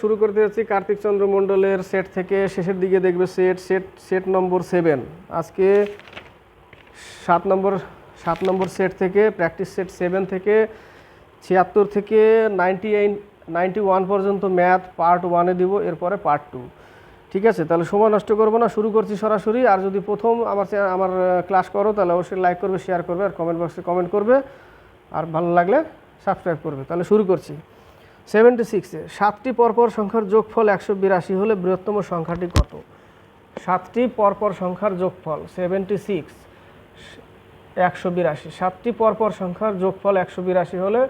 শুরু করতে যাচ্ছি কার্তিক চন্দ্র মণ্ডলের সেট থেকে শেষের দিকে দেখবে set set set number seven আজকে সাত নম্বর সাত নম্বর সেট থেকে প্র্যাকটিস সেট সেভেন থেকে ছিয়াত্তর থেকে নাইনটি নাইনটি ওয়ান পর্যন্ত ম্যাথ পার্ট ওয়ানে দিব, এরপরে পার্ট টু ঠিক আছে? তাহলে সময় নষ্ট করব না, শুরু করছি সরাসরি। আর যদি প্রথম আমার আমার ক্লাস করো, তাহলে অবশ্যই লাইক করবে শেয়ার করবে, আর কমেন্ট বক্সে কমেন্ট করবে। আর ভালো লাগলে সাবস্ক্রাইব করবে। তাহলে শুরু করছি। সেভেন্টি সিক্সে সাতটি পরপর সংখ্যার যোগফল একশো বিরাশি হলে বৃহত্তম সংখ্যাটি কত? সাতটি পরপর সংখ্যার যোগফল সেভেন্টি সিক্স, একশো বিরাশি। সাতটি পরপর সংখ্যার যোগফল একশো বিরাশি হলে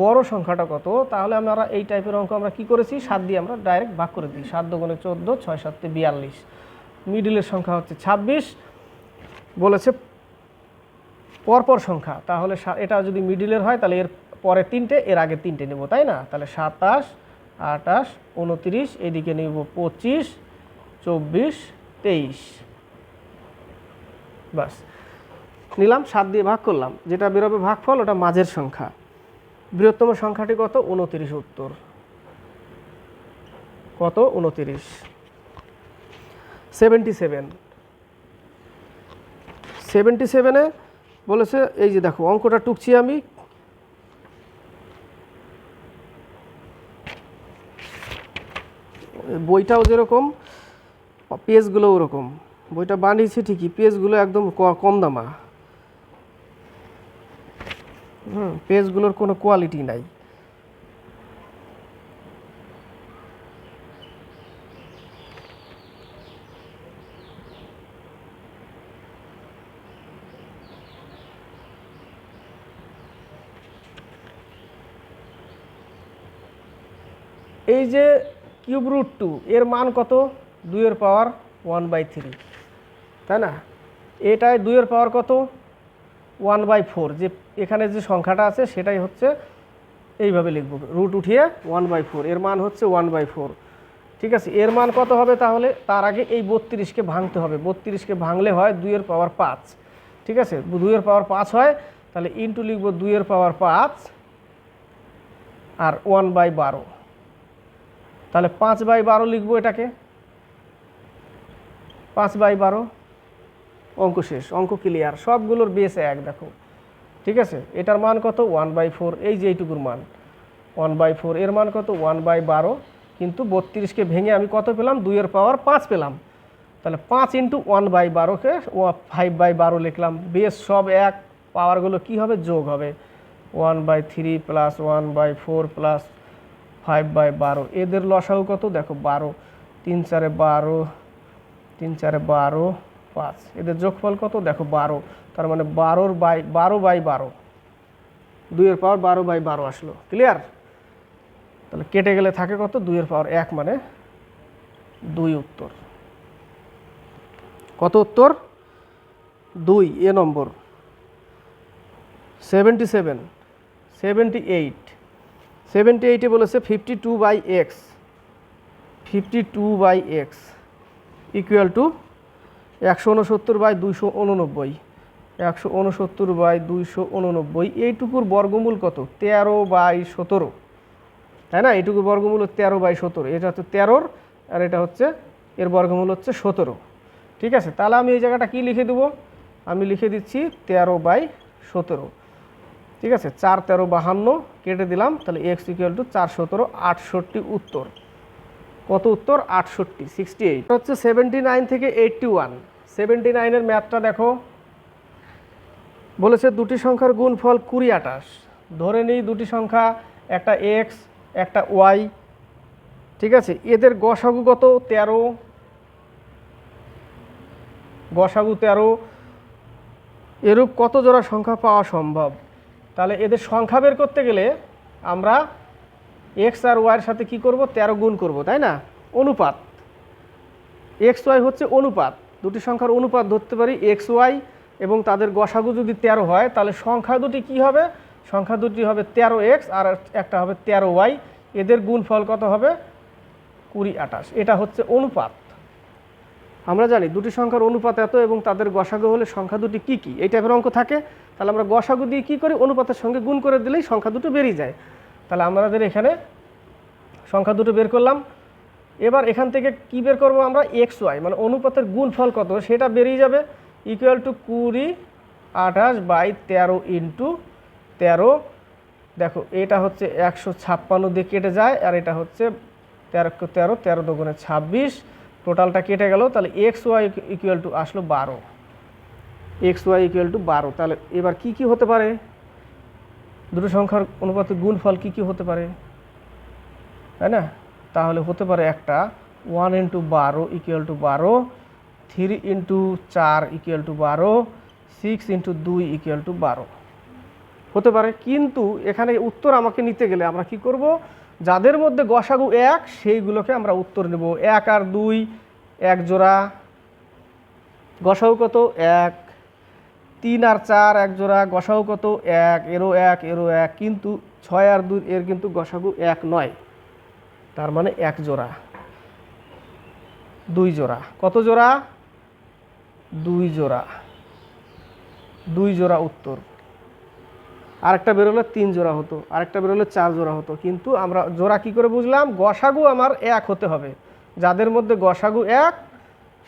বড় সংখ্যাটা কত? তাহলে আমরা এই টাইপের অঙ্ক আমরা কি করেছি? সাত দিয়ে আমরা ডাইরেক্ট ভাগ করে দিই। সাত দুগুণে চোদ্দ, ছয় সাতে বিয়াল্লিশ। মিডিলের সংখ্যা হচ্ছে ছাব্বিশ। বলেছে পরপর সংখ্যা। তাহলে এটা যদি মিডিলের হয়, তাহলে এর পরে তিনটে, এর আগে তিনটে নেব, তাই না? তাহলে সাতাশ, আটাশ, উনত্রিশ, এদিকে নেব পঁচিশ, চব্বিশ, তেইশ। বাস নিলাম, সাত দিয়ে ভাগ করলাম। যেটা বেরোবে ভাগফল, ওটা মাঝের সংখ্যা। বৃহত্তম সংখ্যাটি কত? উনতিরিশ উত্তর। কত? উনতিরিশ। Seventy seven. সেভেন্টি সেভেনে বলেছে, এই যে দেখো, অঙ্কটা টুকছি আমি বইটাও যেরকম পেজগুলো ওরকম। বইটা বানিয়েছি ঠিকই, পেজগুলো একদম কম দামা। হুম, পেজগুলোর কোনো কোয়ালিটি নাই। এই যে কিউব রুট টু, এর মান কত? দুইয়ের পাওয়ার ওয়ান বাই থ্রি। তাই না? এটায় দুইয়ের পাওয়ার কত? One by four. যে এখানে যে সংখ্যাটা আছে, সেটাই হচ্ছে এইভাবে লিখব। রুট উঠিয়ে ওয়ান বাই ফোর। এর মান হচ্ছে ওয়ান বাই ফোর। ঠিক আছে? এর মান কত হবে তাহলে? তার আগে এই বত্রিশকে ভাঙতে হবে। বত্রিশকে ভাঙলে হয় দুইয়ের পাওয়ার পাঁচ। ঠিক আছে? দুইয়ের পাওয়ার পাঁচ হয়, তাহলে ইন্টু লিখব দুইয়ের পাওয়ার পাঁচ আর ওয়ান বাই বারো। তাহলে পাঁচ বাই বারো লিখব এটাকে। পাঁচ বাই বারো, অঙ্ক শেষ, অঙ্ক ক্লিয়ার সবগুলোর বেস এক, দেখো। ঠিক আছে? এটার মান কত? ওয়ান বাই ফোর এই যে এইটুকুর মান। ওয়ান বাই ফোর এর মান কত? ওয়ান বাই বারো, কিন্তু বত্রিশকে ভেঙে আমি কত পেলাম? দুইয়ের পাওয়ার পাঁচ পেলাম। তাহলে পাঁচ ইন্টু ওয়ান বাই বারোকে ফাইভ বাই বারো লিখলাম। বেস সব এক পাওয়ারগুলো কি হবে? যোগ হবে। One by three plus one by four plus five by বারো। এদের লসাও কত? দেখো, বারো। তিন চারে বারো, তিন চারে বারো, পাঁচ। এদের যোগফল কত? দেখো, বারো। তার মানে বারোর বাই, বারো বাই বারো। দুইয়ের পাওয়ার বারো বাই বারো আসলো। ক্লিয়ার তাহলে কেটে গেলে থাকে কত? দুইয়ের পাওয়ার এক মানে দুই উত্তর। কত উত্তর? দুই, A number. Seventy seven seventy eight seventy এইটে বলেছে fifty two by X fifty two by X equal to একশো উনসত্তর বাই দুইশো উননব্বই, একশো উনসত্তর বাই দুইশো উননব্বই। এইটুকুর বর্গমূল কত? তেরো বাই সতেরো। তাই না? এইটুকুর বর্গমূল তেরো বাই সতেরো। এটা হচ্ছে তেরোর, আর এটা হচ্ছে এর বর্গমূল হচ্ছে সতেরো। ঠিক আছে? তাহলে আমি এই জায়গাটা কি লিখে দেবো? আমি লিখে দিচ্ছি তেরো বাই সতেরো। ঠিক আছে, চার তেরো বাহান্ন কেটে দিলাম, তাহলে এক্স ইকুয়াল টু চার সতেরো আটষট্টি উত্তর। কত উত্তর? আটষট্টি সিক্সটি এইট হচ্ছে সেভেন্টি নাইন থেকে এইটটি ওয়ান সেভেন্টি নাইনের ম্যাথটা দেখো। বলেছে দুটি সংখ্যার গুণফল কুড়ি আটাশ ধরে নিই দুটি সংখ্যা, একটা এক্স একটা ওয়াই ঠিক আছে, এদের গসাগুগত তেরো। গসাগু তেরো। এরূপ কত জোড়া সংখ্যা পাওয়া সম্ভব? তাহলে এদের সংখ্যা বের করতে গেলে আমরা এক্স আর ওয়াইয়ের সাথে কি করব? তেরো গুণ করব, তাই না? অনুপাত। এক্স ওয়াই হচ্ছে অনুপাত। দুটি সংখ্যার অনুপাত ধরতে পারি এক্স ওয়াই এবং তাদের গসাগু যদি তেরো হয়, তাহলে সংখ্যা দুটি কি হবে? সংখ্যা দুটি হবে তেরো এক্স আর একটা হবে তেরো ওয়াই এদের গুণফল কত হবে? কুড়ি আটাশ এটা হচ্ছে অনুপাত। আমরা জানি দুটি সংখ্যার অনুপাত এত এবং তাদের গসাগু হলে সংখ্যা দুটি কি কি? এই টাইপের অঙ্ক থাকে। তাহলে আমরা গসাগু দিয়ে কী করি? অনুপাতের সঙ্গে গুণ করে দিলেই সংখ্যা দুটো বেরিয়ে যায়। তাহলে আমাদের এখানে সংখ্যা দুটো বের করলাম। এবার এখান থেকে কি বের করব আমরা? এক্স ওয়াই মানে অনুপাতের গুণফল কত? সেটা বেরিয়ে যাবে ইকুয়াল টু কুড়ি আঠাশ বাই তেরো ইন্টু তেরো। দেখো, এটা হচ্ছে একশো ছাপ্পান্ন দিয়ে কেটে যায়, আর এটা হচ্ছে তেরো তেরো তেরো দোকানে ছাব্বিশ। টোটালটা কেটে গেল, তাহলে এক্স ওয়াই ইকুয়াল টু আসলো বারো। এক্স ওয়াই ইকুয়াল টু বারো। তাহলে এবার কি কি হতে পারে? দুটো সংখ্যার অনুপাতে গুণফল কি কি হতে পারে? তাই না? তাহলে হতে পারে একটা ওয়ান ইন্টু বারো ইকুয়াল টু বারো থ্রি ইন্টু চার ইকুয়াল টু বারো সিক্স ইন্টু দুই ইকুয়াল টু বারো। হতে পারে, কিন্তু এখানে উত্তর আমাকে নিতে গেলে আমরা কি করব? যাদের মধ্যে গসাগু এক, সেইগুলোকে আমরা উত্তর নেব। এক আর দুই, এক জোড়া। গসাগু কত? এক। তিন আর চার, এক জোড়া, গসাগু কত? এক, এরও এক এরও এক, কিন্তু ছয় আর দুই, এর কিন্তু গসাগু এক নয়। তার মানে এক জোড়া। দুই জোড়া। কত জোড়া? দুই জোড়া। দুই জোড়া উত্তর। আরেকটা বেরোলে তিন জোড়া হতো, আরেকটা বেরোলে চার জোড়া হতো। কিন্তু আমরা জোড়া কি করে বুঝলাম? গসাগু আমার এক হতে হবে। যাদের মধ্যে গসাগু এক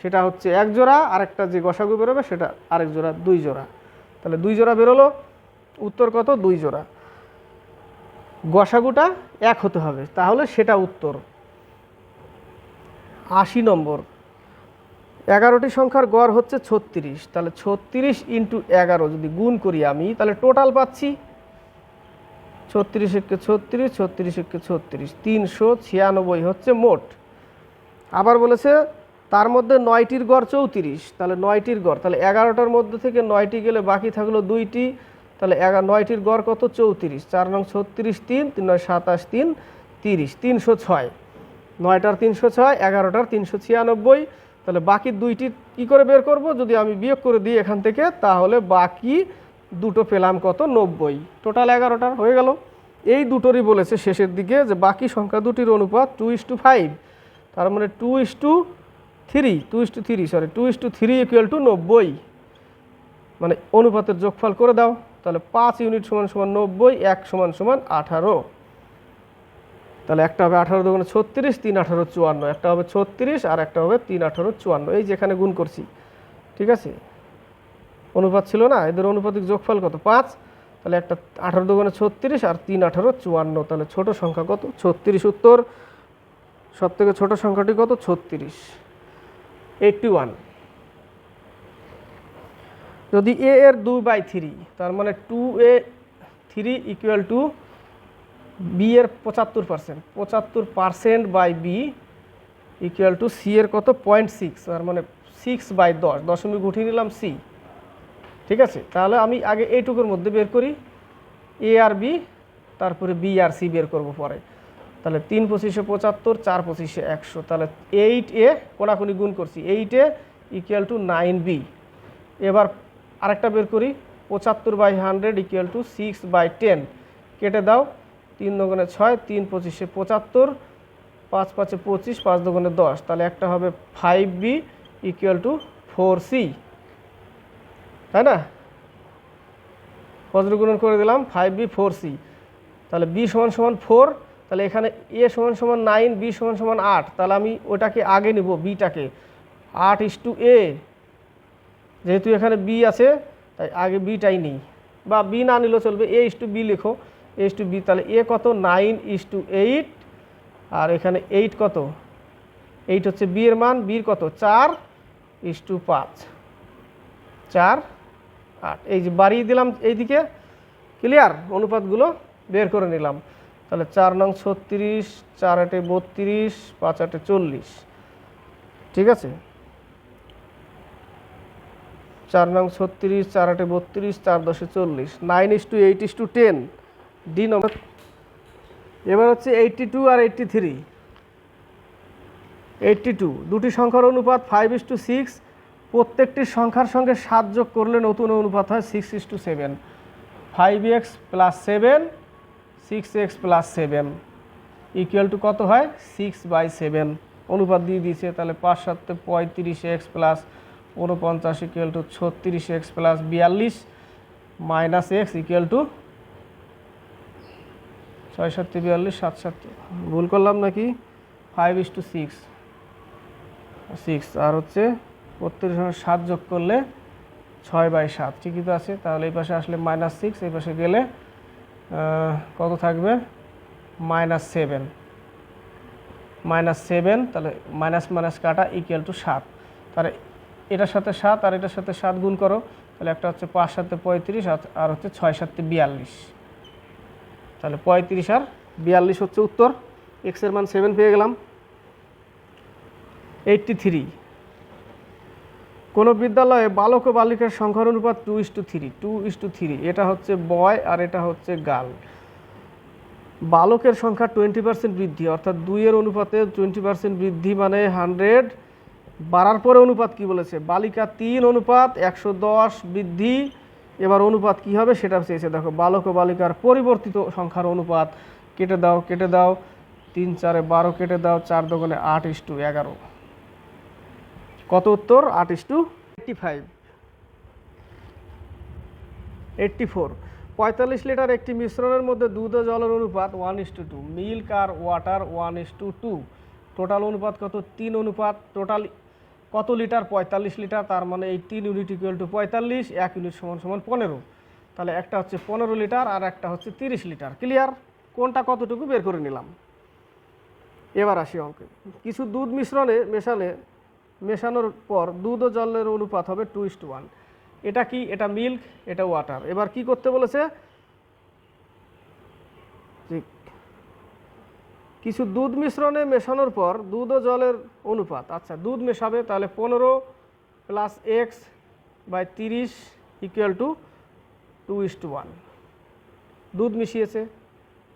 সেটা হচ্ছে এক জোড়া, আরেকটা যে গসাগু বেরোবে সেটা আরেক জোড়া, দুই জোড়া। তাহলে দুই জোড়া বেরোলো, উত্তর কত? দুই জোড়া। গসাগুটা এক হতে হবে, তাহলে সেটা উত্তর। আশি নম্বর। এগারোটি সংখ্যার গড় হচ্ছে ছত্রিশ, তাহলে ছত্রিশ ইন্টু এগারো যদি গুণ করি আমি, তাহলে টোটাল পাচ্ছি ছত্রিশ একে ছত্রিশ ছত্রিশ একে ছত্রিশ, তিনশো ছিয়ানব্বই হচ্ছে মোট। আবার বলেছে তার মধ্যে নয়টির গড় চৌত্রিশ। তাহলে নয়টির গড়, তাহলে এগারোটার মধ্যে থেকে নয়টি গেলে বাকি থাকল দুইটি, তাহলে এগারো নয়টির গড় কত? চৌত্রিশ। চার নং ছত্রিশ তিন তিন নয় সাতাশ তিন, তিরিশ, তিনশো ছয়। নয়টার তিনশো ছয়, এগারোটার তিনশো ছিয়ানব্বই। তাহলে বাকি দুইটি কি করে বের করব? যদি আমি বিয়োগ করে দিই এখান থেকে, তাহলে বাকি দুটো পেলাম কত? নব্বই। টোটাল এগারোটার হয়ে গেল। এই দুটোরই বলেছে শেষের দিকে যে বাকি সংখ্যা দুটির অনুপাত টু ইস টু ফাইভ। তার মানে two is to three two is to three sorry two is to three equal to নব্বই। মানে অনুপাতের যোগফল করে দাও, তাহলে পাঁচ ইউনিট সমান সমান নব্বই, এক সমান সমান আঠারো। তাহলে একটা হবে আঠারো দোকানে ছত্রিশ, তিন আঠারো চুয়ান্ন। একটা হবে ছত্রিশ আর একটা হবে তিন আঠারো চুয়ান্ন। এই যেখানে গুণ করছি, ঠিক আছে? অনুপাত ছিল না, এদের অনুপাতিক যোগফল কত? পাঁচ। তাহলে একটা আঠারো দোকানে ছত্রিশ আর তিন আঠারো চুয়ান্ন। তাহলে ছোট সংখ্যা কত? ছত্রিশ উত্তর। সব থেকে ছোটো সংখ্যাটি কত? ছত্রিশ। এইটটি ওয়ান যদি এ এর দুই বাই থ্রি তার মানে two A three equal to B এর পঁচাত্তর পার্সেন্ট পঁচাত্তর percent by B equal to C এর কত? পয়েন্ট সিক্স তার মানে সিক্স বাই দশ। দশমিক উঠিয়ে নিলাম সি ঠিক আছে? তাহলে আমি আগে এইটুকুর মধ্যে বের করি। এ আর বি তারপরে বি আর সি বের করব পরে। তাহলে তিন পঁচিশে পঁচাত্তর, চার পঁচিশে একশো। তাহলে এইট এ কোনাকুনি গুণ করছি। Eight A equal to nine B এবার আরেকটা বের করি। পঁচাত্তর by hundred equal to six by ten কেটে দাও। তিন দোকানে ছয়, তিন পঁচিশে পঁচাত্তর। পাঁচ পাঁচে পঁচিশ, পাঁচ দোকানে দশ। তাহলে একটা হবে five B equal to four C তাই না? বজ্রগুণন করে দিলাম ফাইভ বি ফোর সি তাহলে বি সমান সমান ফোর তাহলে এখানে এ সমান সমান নাইন, বি সমান সমান আট, তাহলে আমি ওটাকে আগে নিব, বিটাকে। আট ইস টু এ, যেহেতু এখানে বি আছে, তাই আগে বিটাই নেই। বা বি না নিলেও চলবে, এ ইস টু বি লেখো, এ ইস টু বি, তাহলে এ কত? নাইন ইস টু এইট, আর এখানে এইট কত? এইট হচ্ছে বি এর মান, বির কত? চার ইস টু পাঁচ। চার, আট। এই যে বাড়িয়ে দিলাম এইদিকে, ক্লিয়ার? অনুপাতগুলো বের করে নিলাম। তাহলে চার নং ছত্রিশ, চার আটে বত্রিশ, পাঁচ আটে চল্লিশ। ঠিক আছে? চার নং ছত্রিশ, চার আটে বত্রিশ, চার দশে চল্লিশ। Nine is to eight is to ten. D number এবার হচ্ছে এইটটি টু আর এইটটি থ্রি এইটটি টু দুটি সংখ্যার অনুপাত ফাইভ ইস টু সিক্স প্রত্যেকটি সংখ্যার সঙ্গে সাত যোগ করলে নতুন অনুপাত হয় six is to seven five X plus seven six X plus seven equal to কত হয়? সিক্স বাই সেভেন অনুপাত দিয়ে দিয়েছে, তাহলে পাঁচ সাতে পঁয়ত্রিশ এক্স প্লাস উনপঞ্চাশ ইকুয়াল টু ছত্রিশ এক্স প্লাস বিয়াল্লিশ মাইনাস এক্স ইকুয়াল টু ছয় সাতটি বিয়াল্লিশ, সাত সাতটি ভুল করলাম নাকি? Five is to six six আর হচ্ছে বত্রিশ সাত যোগ করলে ছয় বাই সাত। ঠিকই তো আছে, তাহলে এই পাশে আসলে মাইনাস সিক্স এই পাশে গেলে কত থাকবে? Minus seven. মাইনাস সেভেন, তাহলে মাইনাস মাইনাস কাটা ইকুয়াল টু সাত। তাহলে এটার সাথে সাত আর এটার সাথে সাত গুণ করো, তাহলে একটা হচ্ছে পাঁচ সাতে পঁয়ত্রিশ আর- হচ্ছে ছয় সাতে বিয়াল্লিশ। তাহলে পঁয়ত্রিশ আর বিয়াল্লিশ হচ্ছে উত্তর। এক্সের মান সেভেন পেয়ে গেলাম। এইটটি থ্রি কোনো বিদ্যালয়ে বালক ও বালিকার সংখ্যার অনুপাত two is to three two is to three এটা হচ্ছে বয় আর এটা হচ্ছে গার্ল বালকের সংখ্যা টোয়েন্টি পার্সেন্ট বৃদ্ধি, অর্থাৎ দুইয়ের অনুপাতে টোয়েন্টি পার্সেন্ট বৃদ্ধি মানে হান্ড্রেড বাড়ার পরে অনুপাত কি বলেছে? বালিকা তিন অনুপাত একশো দশ বৃদ্ধি। এবার অনুপাত কি হবে সেটা চেয়েছে, দেখো, বালক ও বালিকার পরিবর্তিত সংখ্যার অনুপাত। কেটে দাও কেটে দাও। তিন চারে বারো কেটে দাও, চার দোকানে আট ইস টু এগারো। কত উত্তর? আট is to eighty five eighty four পঁয়তাল্লিশ লিটার একটি মিশ্রণের মধ্যে দুধ ও জলের অনুপাত one is to two milk R water one is to two total অনুপাত কত? তিন অনুপাত। টোটাল কত লিটার? পঁয়তাল্লিশ লিটার। তার মানে এই তিন ইউনিট ইকুয়াল টু পঁয়তাল্লিশ, এক ইউনিট সমান সমান পনেরো। তাহলে একটা হচ্ছে পনেরো লিটার আর একটা হচ্ছে তিরিশ লিটার। ক্লিয়ার কোনটা কতটুকু? বের করে নিলাম। এবার আসি অঙ্কে। কিছু দুধ মিশ্রণে মেশালে মেশানোর পর দুধ ও জলের অনুপাত হবে টু ইস টু ওয়ান এটা কি? এটা মিল্ক এটা ওয়াটার এবার কি করতে বলেছে? কিছু দুধ মিশ্রণে মেশানোর পর দুধ ও জলের অনুপাত আচ্ছা দুধ মেশাবে, তাহলে পনেরো প্লাস এক্স বাই তিরিশ equal to two is to one দুধ মিশিয়েছে,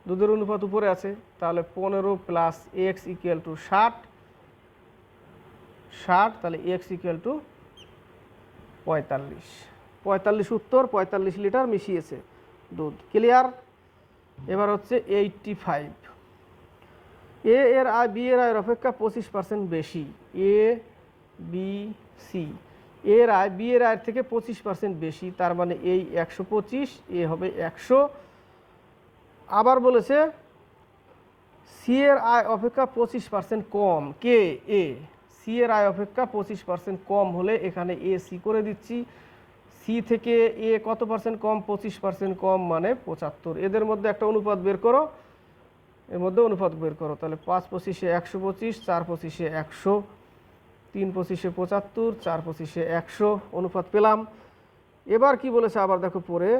দুধের অনুপাত উপরে আছে, তাহলে পনেরো প্লাস এক্স ইকুয়াল টু ষাট ষাট, তাহলে এক্স ইকুয়াল টু পঁয়তাল্লিশ। পঁয়তাল্লিশ উত্তর, পঁয়তাল্লিশ লিটার মিশিয়েছে দুধ। ক্লিয়ার এবার হচ্ছে এইটটি ফাইভ এ এর আয় বি এর আয়ের অপেক্ষা পঁচিশ পার্সেন্ট বেশি। এ বি সি এর আয় বি এর আয়ের থেকে পঁচিশ পার্সেন্ট বেশি, তার মানে এই একশো পঁচিশ, এ হবে একশো। আবার বলেছে সি এর আয় অপেক্ষা পঁচিশ percent com. K A C এর আয় অপেক্ষা পঁচিশ পার্সেন্ট কম হলে এখানে এ, সি করে দিচ্ছি। সি থেকে এ কত পার্সেন্ট কম? পঁচিশ পার্সেন্ট কম মানে পঁচাত্তর। এদের মধ্যে একটা অনুপাত বের করো। এর মধ্যে অনুপাত বের করো। তাহলে পাঁচ পঁচিশে একশো পঁচিশ, চার পঁচিশে একশো, তিন পঁচিশে পঁচাত্তর, চার পঁচিশে একশো অনুপাত পেলাম। এবার কি বলেছে আবার দেখো পরে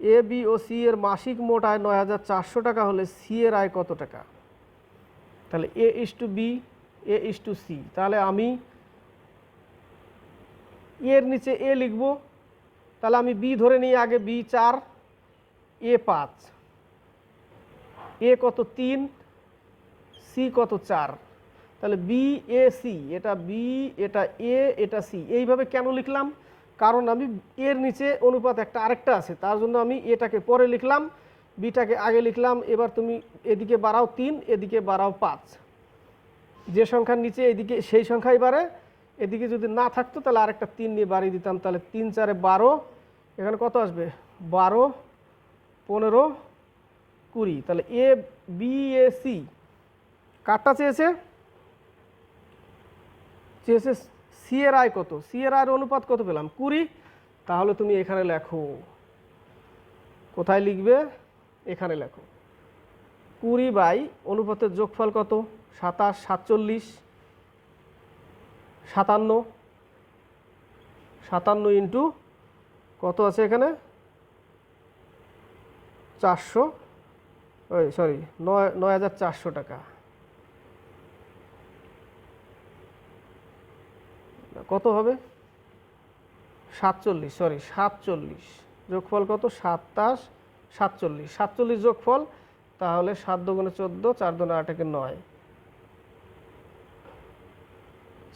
এ, বি ও সি এর মাসিক মোট আয় নয় হাজার চারশো টাকা হলে সি এর আয় কত টাকা? তাহলে A is to B A is to C তাহলে আমি এর নিচে এ লিখব। তাহলে আমি বি ধরে নিই আগে বি চার এ পাঁচ। এ কত তিন সি কত চার। তাহলে বি এ সি এটা বি এটা এ এটা সি এইভাবে কেন লিখলাম? কারণ আমি এর নিচে অনুপাত একটা আরেকটা আছে। তার জন্য আমি এটাকে পরে লিখলাম বিটাকে আগে লিখলাম, এবার তুমি এদিকে বাড়াও তিন, এদিকে বাড়াও পাঁচ। যে সংখ্যার নিচে এদিকে, সেই সংখ্যাই বাড়ে এদিকে যদি না থাকতো, তাহলে আরেকটা তিন নিয়ে বাড়িয়ে দিতাম। তাহলে তিন চারে বারো, এখানে কত আসবে? বারো, পনেরো, কুড়ি। তাহলে এ বি এ সি কারটা চেয়েছে? চেয়েছে সি এর আয় কত? সি এর আয়ের অনুপাত কত পেলাম? কুড়ি। তাহলে তুমি এখানে লেখো। কোথায় লিখবে? এখানে লেখো। কুড়ি বাই অনুপাতের যোগফল কত? সাতাশ, সাতচল্লিশ, সাতান্ন সাতান্ন ইন্টু কত আছে এখানে? চারশো, ওই সরি, নয় নয় হাজার চারশো টাকা। কত হবে? সাতচল্লিশ, সরি, সাতচল্লিশ। যোগফল কত? সাতাশ, সাতচল্লিশ। সাতচল্লিশ যোগফল, তাহলে সাত দুগুণে চোদ্দ, চার দুগুণে আটেকে নয়।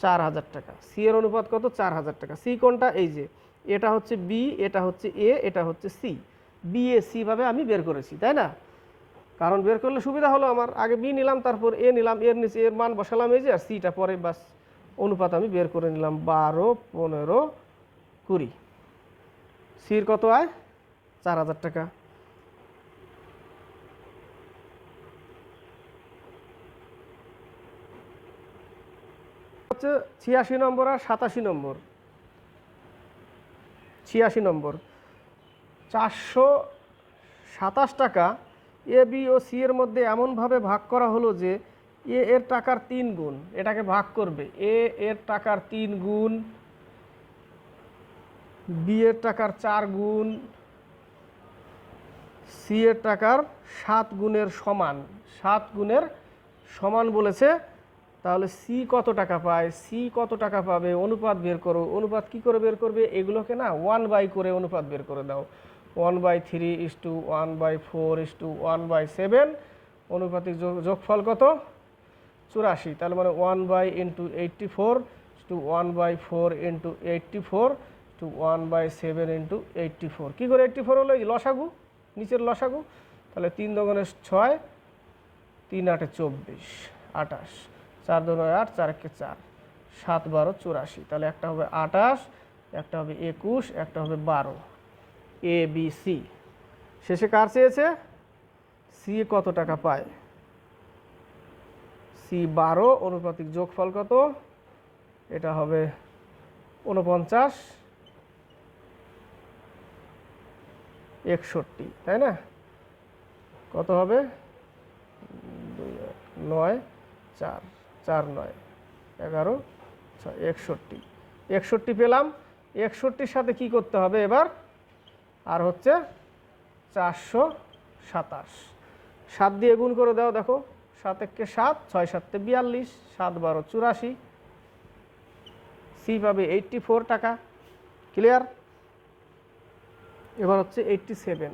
চার হাজার টাকা। সি এর অনুপাত কত? চার হাজার টাকা। সি কোনটা? এই যে, এটা হচ্ছে বি এটা হচ্ছে এ এটা হচ্ছে সি বি এ সি ভাবে আমি বের করেছি, তাই না? কারণ বের করলে সুবিধা হলো আমার। আগে বি নিলাম, তারপর এ নিলাম এর নিচে এর মান বসালাম, এই যে, আর সিটা পরে বাস অনুপাত আমি বের করে নিলাম বারো, পনেরো, কুড়ি। সির কত আয়? চার হাজার টাকা। হচ্ছে ছিয়াশি নম্বর আর সাতাশি নম্বর। ছিয়াশি নম্বর। চারশো সাতাশ টাকা এ, বি ও সি এর মধ্যে এমনভাবে ভাগ করা হলো যে এ এর টাকার তিন গুণ, এটাকে ভাগ করবে। এ এর টাকার তিন গুণ, বি এর টাকার চার গুণ, সি এর টাকার সাত গুণের সমান। সাত গুণের সমান বলেছে তাহলে সি কত টাকা পায়? সি কত টাকা পাবে? অনুপাত বের করো। অনুপাত কি করে বের করবে? এগুলোকে না ওয়ান বাই করে অনুপাত বের করে দাও। One by three is to one by four is to one by seven অনুপাতিক যোগ- যোগফল কত? চুরাশি। তাহলে মানে one by into eighty four to one by four into eighty four to one by seven into eighty four কী করে eighty four হলো লসাগু, নিচের লসাগু। তাহলে তিন দোকানে ছয়, তিন আটে চব্বিশ, আটাশ। চার দু নয় আট, চার একে চার। সাত বারো, চুরাশি। তাহলে একটা হবে আটাশ একটা হবে একুশ, একটা হবে বারো। এ বি সি শেষে কার চেয়েছে? সি কত টাকা পায়? সি বারো, অনুপাতিক যোগফল কত? এটা হবে উনপঞ্চাশ একষট্টি, তাই না? কত হবে? নয়, চার। চার নয়, এগারো একষট্টি। একষট্টি পেলাম, একষট্টির সাথে কি করতে হবে এবার? আর হচ্ছে চারশো সাতাশ। সাত দিয়ে গুণ করে দাও, দেখো, সাত একে সাত, ছয় সাতে বিয়াল্লিশ, সাত বারো চুরাশি। সি পাবে এইটটি ফোর টাকা, ক্লিয়ার? এবার হচ্ছে এইটটি সেভেন।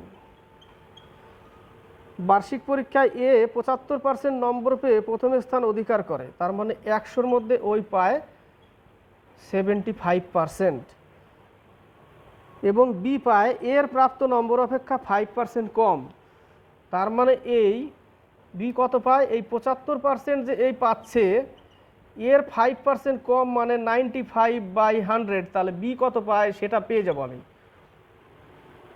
বার্ষিক পরীক্ষায় এ পঁচাত্তর পার্সেন্ট নম্বর পেয়ে প্রথম স্থান অধিকার করে। তার মানে একশোর মধ্যে ওই পায় সেভেন্টি ফাইভ পার্সেন্ট এবং বি পায় এর প্রাপ্ত নম্বর অপেক্ষা ফাইভ পার্সেন্ট কম। তার মানে এই বি কত পায়? এই পঁচাত্তর পার্সেন্ট যে এই পাচ্ছে, এর ফাইভ পার্সেন্ট কম মানে নাইনটি ফাইভ বাই হান্ড্রেড তাহলে বি কত পায়? সেটা পেয়ে যাব আমি।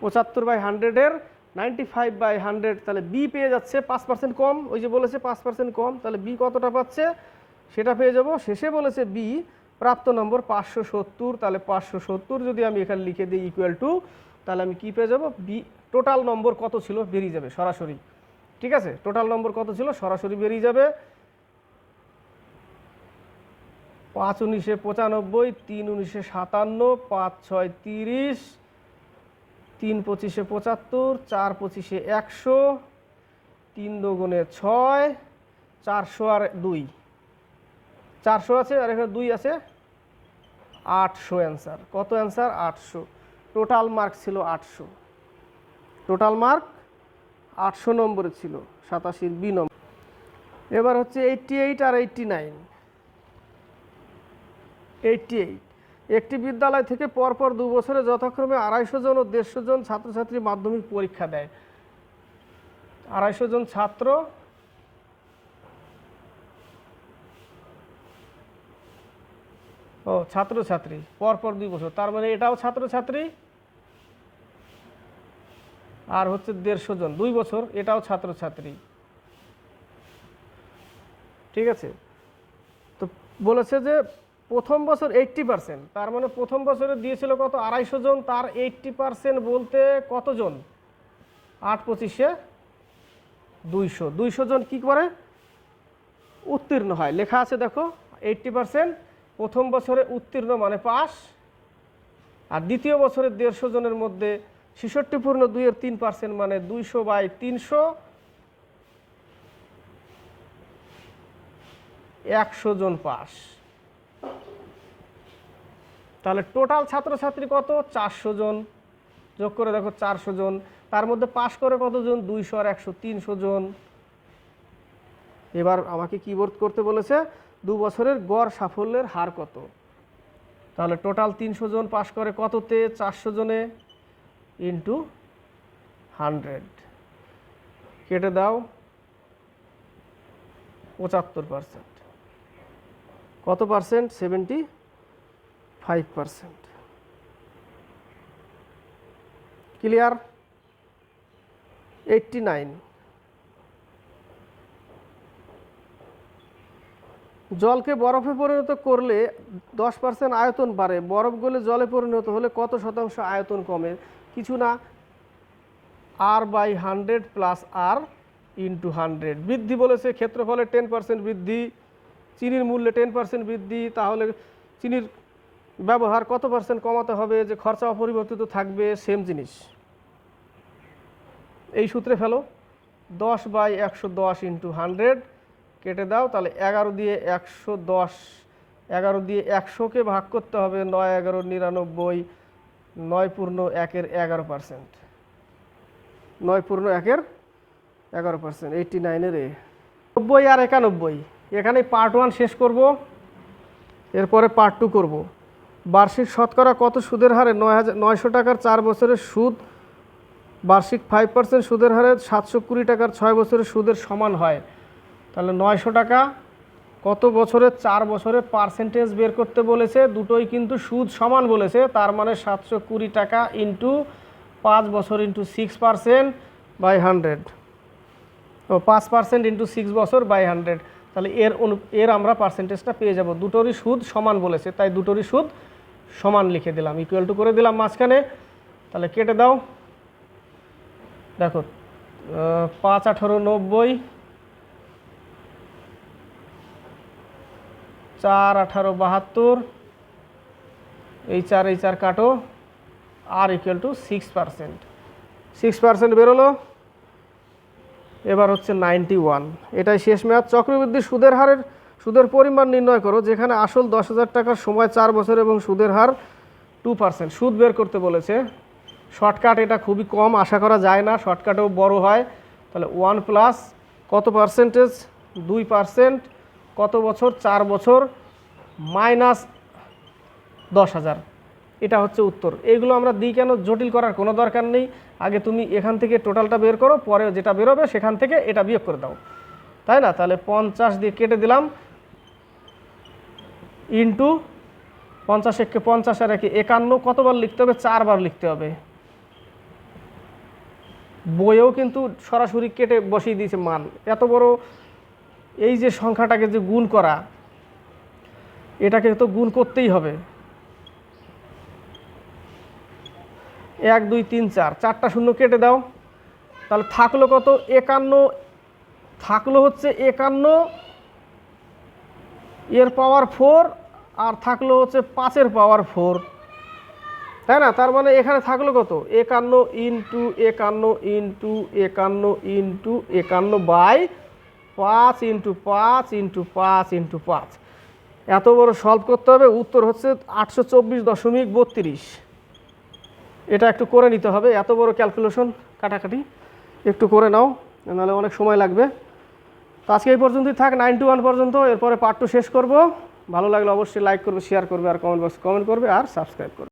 পঁচাত্তর বাই হান্ড্রেডের নাইনটি ফাইভ বাই হান্ড্রেড তাহলে বি পেয়ে যাচ্ছে পাঁচ পার্সেন্ট কম। ওই যে বলেছে পাঁচ পার্সেন্ট কম, তাহলে বি কতটা পাচ্ছে? সেটা পেয়ে যাব। শেষে বলেছে বি প্রাপ্ত নম্বর পাঁচশো সত্তর, তাহলে পাঁচশো সত্তর যদি আমি এখানে লিখে দিই ইকুয়াল টু তাহলে আমি কি পেয়ে যাব? বি টোটাল নম্বর কত ছিল? বেরিয়ে যাবে সরাসরি। ঠিক আছে? টোটাল নম্বর কত ছিল? সরাসরি বেরিয়ে যাবে। পাঁচ উনিশে পঁচানব্বই, তিন উনিশে সাতান্ন, পাঁচ ছয় তিরিশ তিন পঁচিশে পঁচাত্তর, চার পঁচিশে একশো, তিন দোগুণে ছয়, চারশো আর দুই। চারশো আছে আর এখানে দুই আছে, আটশো অ্যান্সার কত অ্যান্সার আটশো। টোটাল মার্ক ছিল আটশো। টোটাল মার্ক আটশো নম্বরে ছিল, সাতাশির বি নম্বর। এবার হচ্ছে এইটটি এইট আর এইটটি নাইন এইটটি এইট একটি বিদ্যালয় থেকে পরপর দু বছরে যথাক্রমে আড়াইশো জন ও দেড়শো জন ছাত্রছাত্রী মাধ্যমিক পরীক্ষা দেয়। আড়াইশো জন ছাত্র ও ছাত্রছাত্রী, পরপর দুই বছর। তার মানে এটাও ছাত্রছাত্রী আর হচ্ছে দেড়শো জন। দুই বছর, এটাও ছাত্রছাত্রী। ঠিক আছে? তো বলেছে যে প্রথম বছর এইট্টি পার্সেন্ট তার মানে প্রথম বছরে দিয়েছিল কত? আড়াইশো জন। তার এইট্টি পার্সেন্ট বলতে কতজন? আট পঁচিশে দুইশো। দুইশো জন কি করে? উত্তীর্ণ হয়। লেখা আছে দেখো এইট্টি পার্সেন্ট প্রথম বছরে উত্তীর্ণ মানে পাস আর দ্বিতীয় বছরে দেড়শো জনের মধ্যে ছেষট্টি পূর্ণ দুইয়ের তিন পার্সেন্ট মানে দুইশো বাই তিনশো। একশো জন পাস তাহলে টোটাল ছাত্রছাত্রী কত? চারশো জন। যোগ করে দেখো চারশো জন। তার মধ্যে পাশ করে কতজন দুইশো আর একশো তিনশো জন। এবার আমাকে কিবোর্ড করতে বলেছে, দু বছরের গড় সাফল্যের হার কত? তাহলে টোটাল তিনশো জন পাশ করে কততে? চারশো জনে ইন্টু হান্ড্রেড কেটে দাও, পঁচাত্তর পার্সেন্ট কত percent seventy five percent clear eighty nine জলকে বরফে পরিণত করলে দশ পার্সেন্ট আয়তন বাড়ে। বরফ গলে জলে পরিণত হলে কত শতাংশ আয়তন কমে? কিছু না। R by hundred plus R into hundred বৃদ্ধি বলেছে, ক্ষেত্রফলে টেন পার্সেন্ট বৃদ্ধি, চিনির মূল্যে টেন পার্সেন্ট বৃদ্ধি, তাহলে চিনির ব্যবহার কত পার্সেন্ট কমাতে হবে, যে খরচা অপরিবর্তিত থাকবে সেম জিনিস। এই সূত্রে ফেলো, দশ বাই একশো দশ ইন্টু হান্ড্রেড কেটে দাও, তাহলে এগারো দিয়ে একশো দশ, এগারো দিয়ে একশোকে ভাগ করতে হবে, নয় এগারো নিরানব্বই, নয় পূর্ণ একের এগারো পার্সেন্ট নয় পূর্ণ একের এগারো পার্সেন্ট এইটটি নাইনের এ। নব্বই আর একানব্বই এখানে পার্ট ওয়ান শেষ করব, এরপরে পার্ট টু করব। বার্ষিক শতকরা কত সুদের হারে? নয় হাজার, নয়শো টাকার চার বছরের সুদ। বার্ষিক ফাইভ পার্সেন্ট সুদের হারে সাতশো কুড়ি টাকার ছয় বছরের সুদের সমান হয়। তাহলে নয়শো টাকা কত বছরে চার বছরে পার্সেন্টেজ বের করতে বলেছে। দুটোই কিন্তু সুদ সমান বলেছে। তার মানে সাতশো কুড়ি টাকা ইন্টু পাঁচ বছর into six percent by hundred ও, পাঁচ পার্সেন্ট ইন্টু সিক্স বছর বাই হান্ড্রেড তাহলে এর অনু, এর আমরা পার্সেন্টেজটা পেয়ে যাব। দুটোরই সুদ সমান বলেছে। তাই দুটোরই সুদ সমান লিখে দিলাম ইকুয়াল টু করে দিলাম মাঝখানে। তাহলে কেটে দাও। দেখো পাঁচ, আঠারো, নব্বই, চার, আঠারো, বাহাত্তর, এই চার এই চার কাটো, R equal to six percent six percent বেরোলো। এবার হচ্ছে নাইনটি ওয়ান এটাই শেষ মেয়াদ চক্রবৃদ্ধি সুদের হারের সুদের পরিমাণ নির্ণয় করো, যেখানে আসল দশ হাজার টাকার সময় চার বছর এবং সুদের হার টু পার্সেন্ট সুদ বের করতে বলেছে। শর্টকাট, এটা খুবই কম, আশা করা যায় না। শর্টকাটেও বড় হয়। তাহলে ওয়ান প্লাস কত পার্সেন্টেজ দুই পার্সেন্ট কত বছর? চার বছর। মাইনাস দশ হাজার। এটা হচ্ছে উত্তর। এইগুলো আমরা দিই কেন? জটিল করার কোনো দরকার নেই। আগে তুমি এখান থেকে টোটালটা বের করো, পরে যেটা বেরোবে সেখান থেকে এটা বিয়োগ করে দাও। তাই না? তাহলে পঞ্চাশ দিয়ে কেটে দিলাম। ইন্টু পঞ্চাশ একে পঞ্চাশ আর একে একান্ন, কতবার লিখতে হবে? চারবার লিখতে হবে। বইয়েও কিন্তু সরাসরি কেটে বসিয়ে দিয়েছে মান। এত বড় এই যে সংখ্যাটাকে যে গুণ করা, এটাকে তো গুণ করতেই হবে। এক, দুই, তিন, চার, চারটা শূন্য কেটে দাও। তাহলে থাকল কত? একান্ন। থাকল হচ্ছে একান্ন এর পাওয়ার ফোর আর থাকল হচ্ছে পাঁচের পাওয়ার ফোর তাই না? তার মানে এখানে থাকল কত? একান্ন ইন্টু একান্ন ইন্টু একান্ন ইন্টু একান্ন বাই পাঁচ ইন্টু পাঁচ ইন্টু পাঁচ ইন্টু পাঁচ। এত বড় সলভ করতে হবে, উত্তর হচ্ছে আটশো চব্বিশ দশমিক বত্রিশ। এটা একটু করে নিতে হবে, এত বড় ক্যালকুলেশন কাটাকাটি। একটু করে নাও, নাহলে অনেক সময় লাগবে। তো আজকে এই পর্যন্তই থাক নাইন টু ওয়ান পর্যন্ত। এরপরে পার্ট টু শেষ করব। ভালো লাগলে অবশ্যই লাইক করবে শেয়ার করবে আর কমেন্ট বক্স কমেন্ট করবে আর সাবস্ক্রাইব করবে।